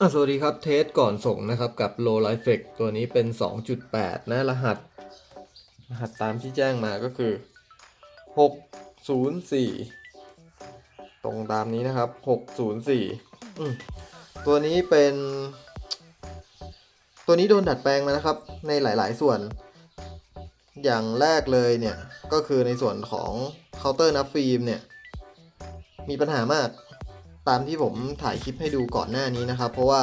สวัสดีครับเทสก่อนส่งนะครับกับ Low Life Effect ตัวนี้เป็น 2.8 นะ รหัส รหัสตามที่แจ้งมาก็คือ 604 ตรงตามนี้นะครับ 604 ตัวนี้เป็น ตัวนี้โดนดัดแปลงมานะครับ ในหลาย ๆ ส่วน อย่างแรกเลยเนี่ย ก็คือในส่วนของเคาน์เตอร์นับฟิล์มเนี่ย มีปัญหามาก ตามที่ผมถ่ายคลิปให้ดูก่อนหน้านี้นะครับ เพราะว่า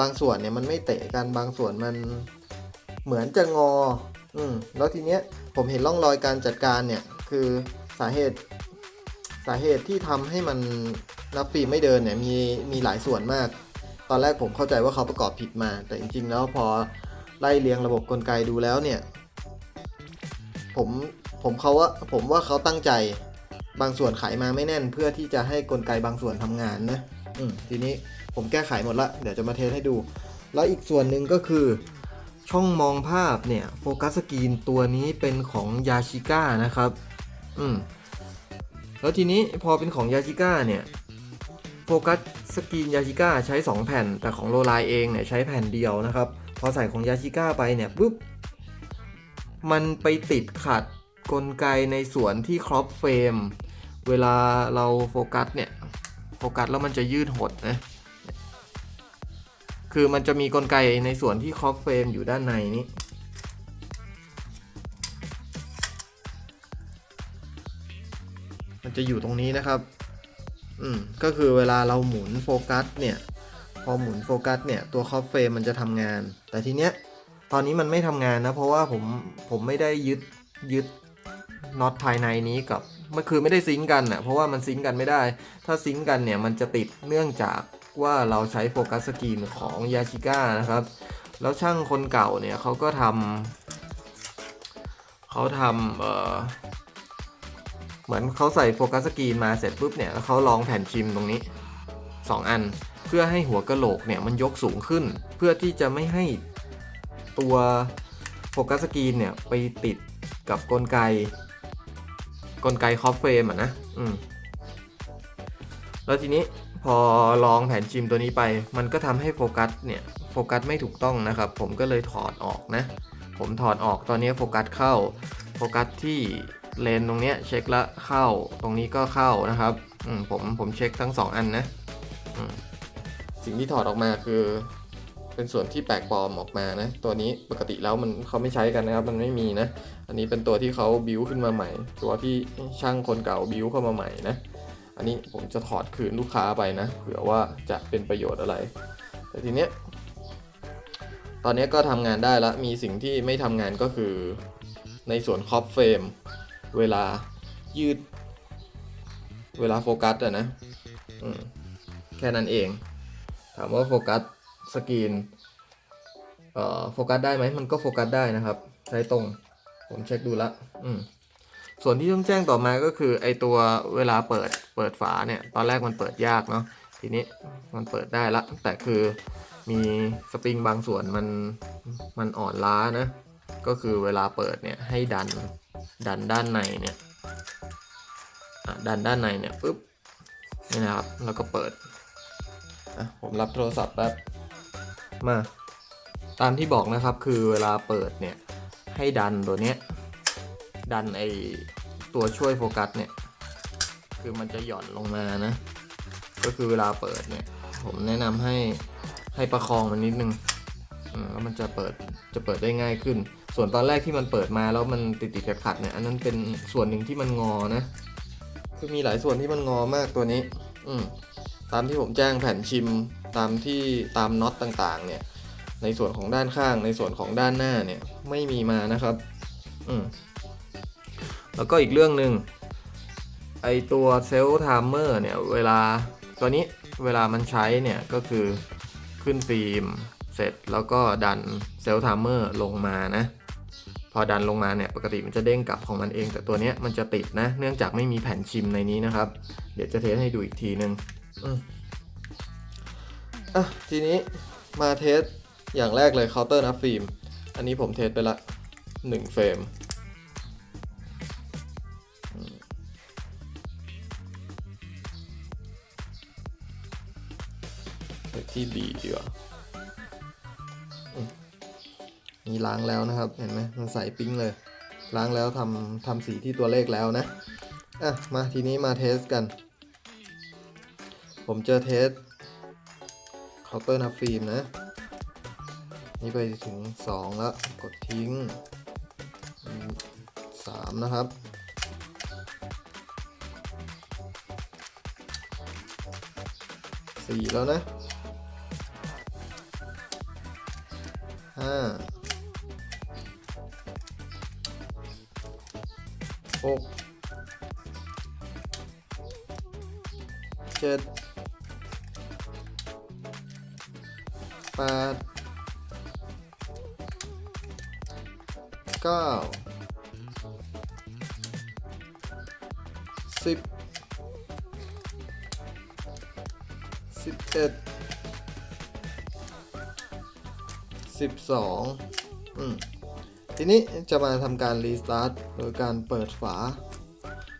บางส่วนเนี่ยมันไม่เตะกันบางส่วนมันเหมือนจะงอ อืมแล้วทีเนี้ยผมเห็นร่องรอยการจัดการเนี่ย คือสาเหตุ สาเหตุที่ทำให้มันนับฟิล์มไม่เดินเนี่ยมีมีหลายส่วนมาก ตอนแรกผมเข้าใจว่าเขาประกอบผิดมา แต่จริง ๆ แล้วพอไล่เรียงระบบกลไกดูแล้วเนี่ย ผมผมเขาว่าผมว่าเขาตั้งใจ บางส่วนไขมาไม่แน่นเพื่อที่จะให้กลไกบางส่วนทำงานนะอืทีนี้ผมแก้ไขหมดละเดี๋ยวจะมาเทสให้ดู แล้วอีกส่วนหนึ่งก็คือ ช่องมองภาพเนี่ยโฟกัสสกรีนตัวนี้เป็นของยาชิก้านะครับ อืมแล้วทีนี้พอเป็นของยาชิก้าเนี่ยโฟกัสสกรีนยาชิก้าใช้ 2 แผ่น แต่ของโรไลเองเนี่ยใช้แผ่นเดียวนะครับ พอใส่ของยาชิก้าไปเนี่ยปุ๊บมันไปติดขัด กลไกในส่วนที่ครอปเฟรมเวลาเราโฟกัสเนี่ยโฟกัสแล้วมันจะยืดหดนะคือมันจะมีกลไกในส่วนที่ครอปเฟรมอยู่ด้านในนี้มันจะอยู่ตรงนี้นะครับ อืม ก็คือเวลาเราหมุนโฟกัสเนี่ย พอหมุนโฟกัสเนี่ย ตัวครอปเฟรมมันจะทำงาน แต่ทีเนี้ย ตอนนี้มันไม่ทำงานนะ เพราะว่าผม ผมไม่ได้ยึด ยึด น็อตภายในนี้กับมันคือไม่ได้ซิงกันอะเพราะว่ามันซิงกันไม่ได้ ถ้าซิงกันเนี่ยมันจะติดเนื่องจากว่าเราใช้โฟกัสสกรีนของยาชิก้านะครับ แล้วช่างคนเก่าเนี่ยเขาก็ทำเขาทำเออเหมือนเขาใส่โฟกัสสกรีนมาเสร็จปุ๊บเนี่ยแล้วเขาลองแผ่นชิมตรงนี้ 2 อัน เพื่อให้หัวกะโหลกเนี่ยมันยกสูงขึ้น เพื่อที่จะไม่ให้ตัวโฟกัสสกรีนเนี่ยไปติดกับกลไก กลไกคอฟเฟรมอะนะอืมแล้วทีนี้พอลองแผนชิมตัวนี้ไป มันก็ทำให้โฟกัสเนี่ยโฟกัสไม่ถูกต้องนะครับ ผมก็เลยถอดออกนะ ผมถอดออกตอนนี้โฟกัสเข้าโฟกัสที่เลนตรงเนี้ยเช็คละเข้าตรงนี้ก็เข้านะครับอืมผมผมเช็คทั้งสองอันนะอืมสิ่งที่ถอดออกมาคือ เป็นส่วนที่แปลกปลอมออกมานะ ตัวนี้ปกติแล้วมันเขาไม่ใช้กันนะครับ มันไม่มีนะ อันนี้เป็นตัวที่เขาบิวขึ้นมาใหม่ ตัวที่ช่างคนเก่าบิวเข้ามาใหม่นะ อันนี้ผมจะถอดคืนลูกค้าไปนะ เผื่อว่าจะเป็นประโยชน์อะไร แต่ทีเนี้ย ตอนนี้ก็ทำงานได้แล้วมีสิ่งที่ไม่ทำงานก็คือ ในส่วนครอบเฟรม เวลายืด เวลาโฟกัสอะนะ แค่นั้นเอง ถามว่าโฟกัส สกรีนโฟกัสได้ไหมมันก็โฟกัสได้นะครับ ใช้ตรง ผมเช็คดูละอืมส่วนที่ต้องแจ้งต่อมาก็คือไอตัวเวลาเปิดเปิดฝาเนี่ย ตอนแรกมันเปิดยากเนาะทีนี้มันเปิดได้ละ แต่คือมีสปริงบางส่วนมันมันอ่อนล้านะ ก็คือเวลาเปิดเนี่ยให้ดันดันด้านในเนี่ยดันด้านในเนี่ยปุ๊บนี่นะครับแล้วก็เปิดผมรับโทรศัพท์แป๊บ มาตามที่บอกนะครับคือเวลาเปิดเนี่ยให้ดันตัวเนี้ยดันไอตัวช่วยโฟกัสเนี่ยคือมันจะหย่อนลงมานะ ก็คือเวลาเปิดเนี่ย ผมแนะนำให้ให้ประคองมันนิดนึงแล้วมันจะเปิดจะเปิดได้ง่ายขึ้น ส่วนตอนแรกที่มันเปิดมาแล้วมันติดติดขัดขัดเนี่ยอันนั้นเป็นส่วนหนึ่งที่มันงอนะคือมีหลายส่วนที่มันงอมากตัวนี้ อืตามที่ผมแจ้งแผ่นชิม ตามที่ตามน็อตต่างๆ เนี่ย ในส่วนของด้านข้างในส่วนของด้านหน้าเนี่ยไม่มีมานะครับ อืมแล้วก็อีกเรื่องหนึ่งไอตัวเซลล์ไทม์เมอร์เนี่ย เวลาตัวนี้เวลามันใช้เนี่ยก็คือขึ้นฟิล์มเสร็จแล้วก็ดันเซลล์ไทม์เมอร์ลงมานะ พอดันลงมาเนี่ยปกติมันจะเด้งกลับของมันเอง แต่ตัวเนี้ยมันจะติดนะ เนื่องจากไม่มีแผ่นชิมในนี้นะครับ เดี๋ยวจะเทสให้ดูอีกทีนึงอืม อะทีนี้มาเทสอย่างแรกเลยเคาน์เตอร์นับฟิล์ม อันนี้ผมเทสไปละหนึ่งเฟรมเช็คที่ดีดีกว่ามนี่ล้างแล้วนะครับ เห็นไหมมันใสปิ้งเลย ล้างแล้วทำทำสีที่ตัวเลขแล้วนะ อะ มาทีนี้มาเทสกัน ผมเจอเทส เคาน์เตอร์นับฟิล์มนะ นี่ไปถึง 2 แล้ว กดทิ้งอืมสามนะครับสี่แล้วนะห้าหกเจ็ด ดเก้าสิบสิบเอ็ดสิบสองอืมทีนี้จะมาทำการรีสตาร์ทโดยการเปิดฝา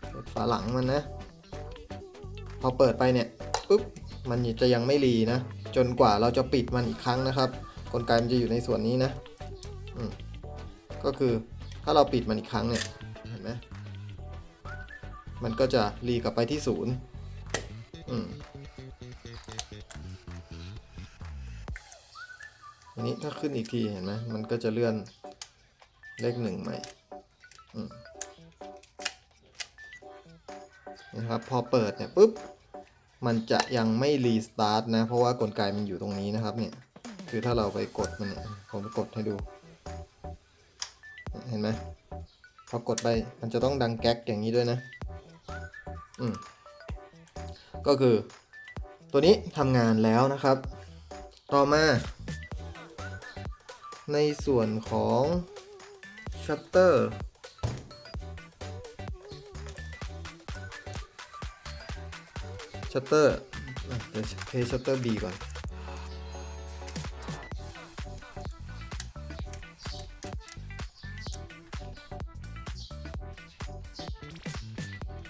เปิดฝาหลังมันนะ พอเปิดไปเนี่ยปุ๊บ มันจะยังไม่รีนะ จนกว่าเราจะปิดมันอีกครั้งนะครับ กลไกมันจะอยู่ในส่วนนี้นะก็คือถ้าเราปิดมันอีกครั้งเนี่ยเห็นไหมมันก็จะรีกลับไปที่ศูนย์อันนี้ถ้าขึ้นอีกทีเห็นไหมมันก็จะเลื่อนเลขหนึ่งใหม่นะครับพอเปิดเนี่ยปุ๊บ มันจะยังไม่รีสตาร์ทนะ เพราะว่ากลไกมันอยู่ตรงนี้นะครับเนี่ย คือถ้าเราไปกดมันเนี่ยผมจะกดให้ดู เห็นไหมพอกดไปมันจะต้องดังแก๊กอย่างนี้ด้วยนะ อืม ก็คือ ตัวนี้ทำงานแล้วนะครับ ต่อมา ในส่วนของชัตเตอร์ ชัตเตอร์เดี๋ยวเทชัตเตอร์ B ก่อน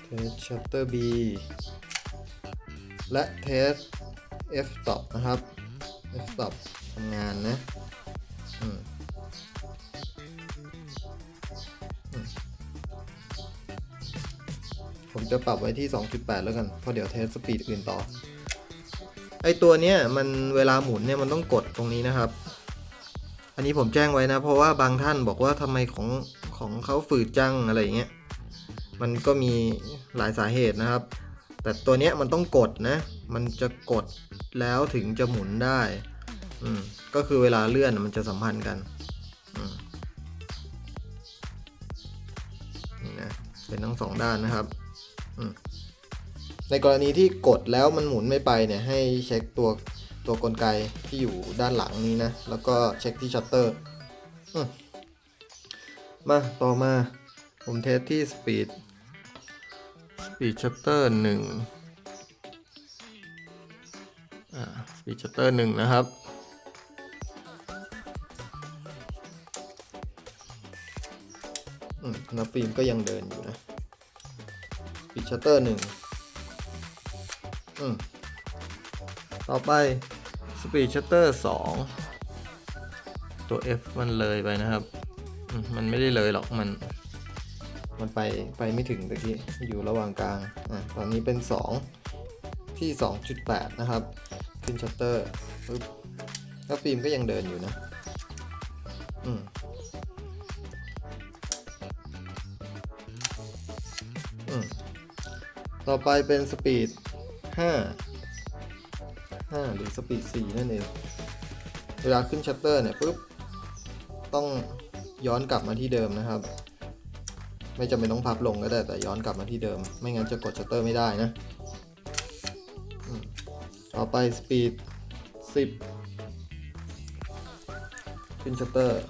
เทสชัตเตอร์ B และเทส F stop นะครับ F stop ทำงานนะ จะปรับไว้ที่ 2.8 แล้วกัน เพราะเดี๋ยวเทสสปีดอื่นต่อ ไอตัวเนี้ยมันเวลาหมุนเนี่ยมันต้องกดตรงนี้นะครับ อันนี้ผมแจ้งไว้นะ เพราะว่าบางท่านบอกว่าทำไมของของเขาฝืดจังอะไรอย่างเงี้ย มันก็มีหลายสาเหตุนะครับ แต่ตัวเนี้ยมันต้องกดนะ มันจะกดแล้วถึงจะหมุนได้ อืม ก็คือเวลาเลื่อนมันจะสัมพันธ์กัน อืม นี่นะ เป็นทั้งสองด้านนะครับ ในกรณีที่กดแล้วมันหมุนไม่ไปเนี่ยให้เช็คตัวตัวกลไกที่อยู่ด้านหลังนี้นะ แล้วก็เช็คที่ชัตเตอร์อืมมาต่อมา ผมเทสที่ speed speed shutter หนึ่งอ่า speed shutter หนึ่งนะครับ อืมนับฟิล์มก็ยังเดินอยู่นะ speed shutter หนึ่งต่อไป speed shutter สองตัว F มันเลยไปนะครับมมันไม่ได้เลยหรอกมัน มันไปไปไม่ถึงตะกี้อยู่ระหว่างกลางอะตอนนี้เป็น 2 ที่ 2.8 นะครับ ขึ้นชัตเตอร์ปึ๊บแล้วฟิล์มก็ยังเดินอยู่นะ อืม ต่อไปเป็นสปีด 5 5 หรือสปีด 4 นั่นเอง เวลาขึ้นชัตเตอร์เนี่ยปุ๊บ ต้องย้อนกลับมาที่เดิมนะครับ ไม่จำเป็นต้องพับลงก็ได้ แต่ย้อนกลับมาที่เดิม ไม่งั้นจะกดชัตเตอร์ไม่ได้นะ ต่อไปสปีด 10 ขึ้นชัตเตอร์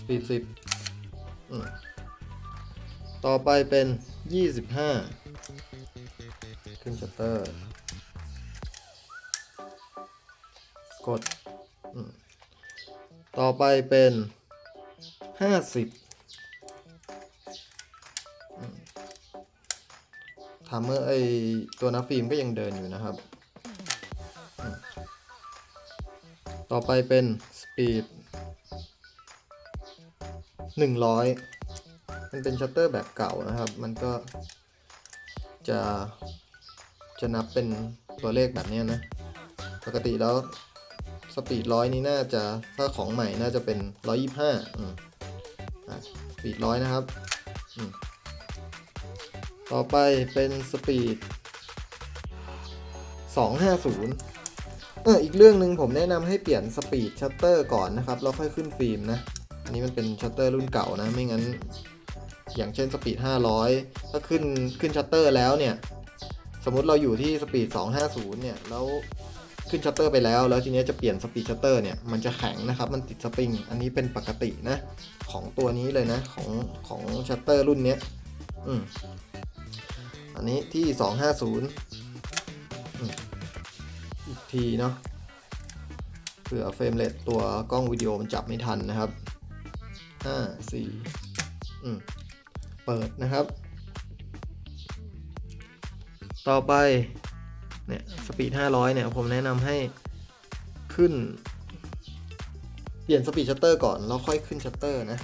สปีด 10อืม ต่อไปเป็น 25 ขึ้นชัตเตอร์ กด ต่อไปเป็นห้าสิบททัมเมอร์ไอตัวนับฟิล์มก็ยังเดินอยู่นะครับ ต่อไปเป็น สปีดหนึ่งร้อย มันเป็นชัตเตอร์แบบเก่านะครับ มันก็จะจะนับเป็นตัวเลขแบบนี้นะ ปกติแล้วสปีดร้อยนี้น่าจะถ้าของใหม่น่าจะเป็นร้อยยี่ห้าสปีดร้อยนะครับอืมต่อไปเป็นสปีดสองห้าศูนย์เอออีกเรื่องหนึ่งผมแนะนำให้เปลี่ยนสปีดชัตเตอร์ก่อนนะครับ แล้วค่อยขึ้นฟิล์มนะ อันนี้มันเป็นชัตเตอร์รุ่นเก่านะ ไม่งั้น อย่างเช่นสปีด 500 ถ้าขึ้นขึ้นชัตเตอร์แล้วเนี่ย สมมติเราอยู่ที่สปีด 250 เนี่ย แล้วขึ้นชัตเตอร์ไปแล้ว แล้วทีนี้จะเปลี่ยนสปีดชัตเตอร์เนี่ย มันจะแข็งนะครับ มันติดสปริง อันนี้เป็นปกตินะ ของตัวนี้เลยนะ ของของชัตเตอร์รุ่นเนี้ยอืมอันนี้ที่ 250อืมอีกทีเนาะเผื่อเฟรมเรทตัวกล้องวิดีโอมันจับไม่ทันนะครับห้าสี่อืม เปิดนะครับ ต่อไปเนี่ยสปีด 500 เนี่ย ผมแนะนำให้ขึ้น เปลี่ยนสปีดชัตเตอร์ก่อน แล้วค่อยขึ้นชัตเตอร์นะ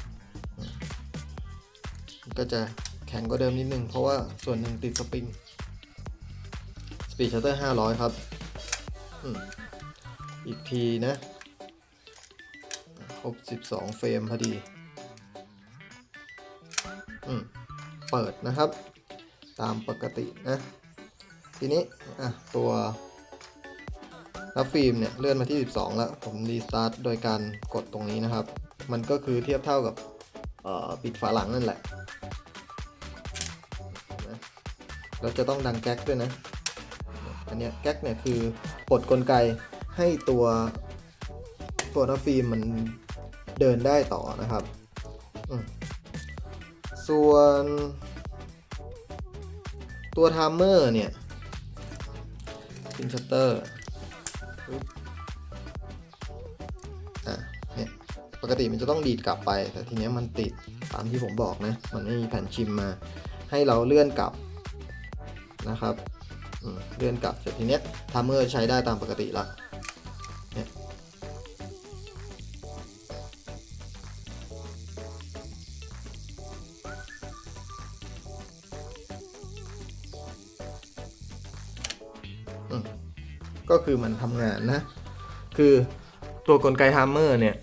ก็จะแข็งกว่าเดิมนิดนึง เพราะว่าส่วนหนึ่งติดสปริง สปีดชัตเตอร์ 500 ครับอีกทีนะ ครบ 12 เฟรมพอดี เปิดนะครับ ตามปกตินะ ทีนี้อะตัวรับฟิล์มเนี่ยเลื่อนมาที่ 12 แล้ว ผมรีสตาร์ทโดยการกดตรงนี้นะครับ มันก็คือเทียบเท่ากับปิดฝาหลังนั่นแหละนะแล้วจะต้องดังแก๊กด้วยนะ อันเนี้ยแก๊กเนี่ยคือปลดกลไกให้ตัวตัวนับฟิล์มมันเดินได้ต่อนะครับ อืม ส่วนตัวไทม์เมอร์เนี่ยขึ้นชัตเตอร์อะเนี่ยปกติมันจะต้องดีดกลับไป แต่ทีเนี้ยมันติดตามที่ผมบอกนะ มันไม่มีแผ่นชิมมา ให้เราเลื่อนกลับนะครับเลื่อนกลับเสร็จทีเนี้ยไทม์เมอร์ใช้ได้ตามปกติละ ก็คือมันทำงานนะ คือตัวกลไกฮัมเมอร์เนี่ย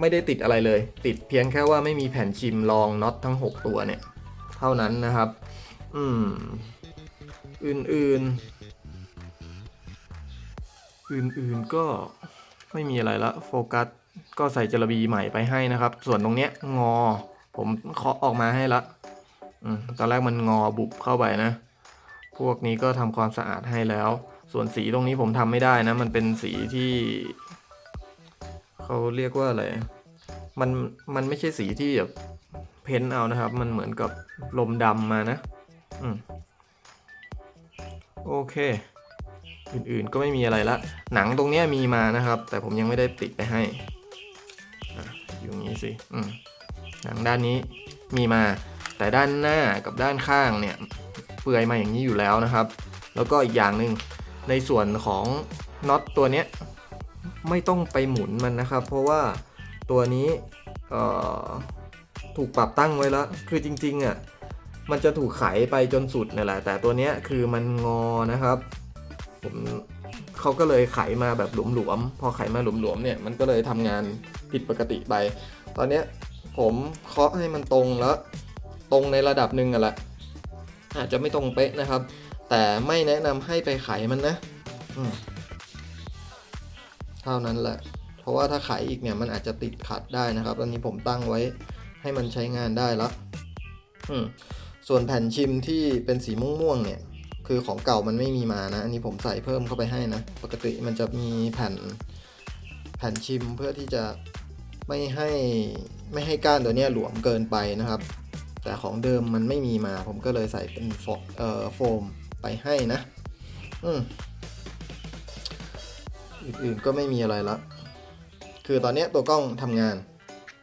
ไม่ได้ติดอะไรเลย ติดเพียงแค่ว่าไม่มีแผ่นชิมรองน็อตทั้ง 6 ตัวเนี่ย เท่านั้นนะครับ อืม อื่นๆ อื่นๆก็ไม่มีอะไรละโฟกัสก็ใส่จระบีใหม่ไปให้นะครับ ส่วนตรงเนี้ยงอ ผมเคาะออกมาให้ละอืมตอนแรกมันงอบุบเข้าไปนะ พวกนี้ก็ทำความสะอาดให้แล้ว ส่วนสีตรงนี้ผมทำไม่ได้นะ มันเป็นสีที่เขาเรียกว่าอะไร มัน มันไม่ใช่สีที่แบบเพ้นท์เอานะครับ มันเหมือนกับลมดำมานะ อืม โอเค อื่นๆก็ไม่มีอะไรละ หนังตรงนี้มีมานะครับ แต่ผมยังไม่ได้ติดไปให้ออยู่งนี้สิ อืม หนังด้านนี้มีมา แต่ด้านหน้ากับด้านข้างเนี่ย เปลือยมาอย่างนี้อยู่แล้วนะครับ แล้วก็อีกอย่างหนึ่ง ในส่วนของน็อตตัวเนี้ยไม่ต้องไปหมุนมันนะครับ เพราะว่าตัวนี้ถูกปรับตั้งไว้แล้ว คือจริงๆอะมันจะถูกไขไปจนสุดนี่แหละ แต่ตัวเนี้ยคือมันงอนะครับ ผมเขาก็เลยไขมาแบบหลวมๆ พอไขมาหลวมๆเนี่ยมันก็เลยทำงานผิดปกติไป ตอนเนี้ยผมเคาะให้มันตรงแล้ว ตรงในระดับหนึ่งอะแหละอาจจะไม่ตรงเป๊ะนะครับ แต่ไม่แนะนำให้ไปไขมันนะเท่านั้นแหละ เพราะว่าถ้าไขอีกเนี่ยมันอาจจะติดขัดได้นะครับตอนนี้ผมตั้งไว้ให้มันใช้งานได้แล้วส่วนแผ่นชิมที่เป็นสีม่วงๆเนี่ย คือของเก่ามันไม่มีมานะ อันนี้ผมใส่เพิ่มเข้าไปให้นะ ปกติมันจะมีแผ่นแผ่นชิมเพื่อที่จะไม่ให้ไม่ให้ก้านตัวเนี้ยหลวมเกินไปนะครับ แต่ของเดิมมันไม่มีมาผมก็เลยใส่เป็นโฟม ไปให้นะ อืมอื่นๆก็ไม่มีอะไรละ คือตอนนี้ตัวกล้องทำงาน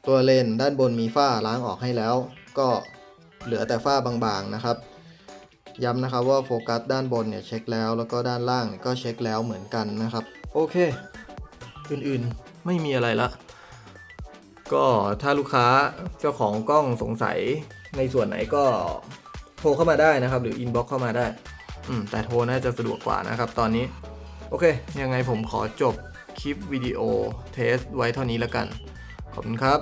ตัวเลนด้านบนมีฝ้าล้างออกให้แล้ว ก็เหลือแต่ฝ้าบางๆนะครับ ย้ำนะครับว่าโฟกัสด้านบนเนี่ยเช็คแล้ว แล้วก็ด้านล่างก็เช็คแล้วเหมือนกันนะครับ โอเค อื่นๆไม่มีอะไรละก็ถ้าลูกค้าเจ้าของกล้องสงสัยในส่วนไหนก็โทรเข้ามาได้นะครับ หรืออินบ็อกเข้ามาได้ แต่โทรน่าจะสะดวกกว่านะครับตอนนี้ โอเค ยังไงผมขอจบคลิปวิดีโอเทสไว้เท่านี้แล้วกัน ขอบคุณครับ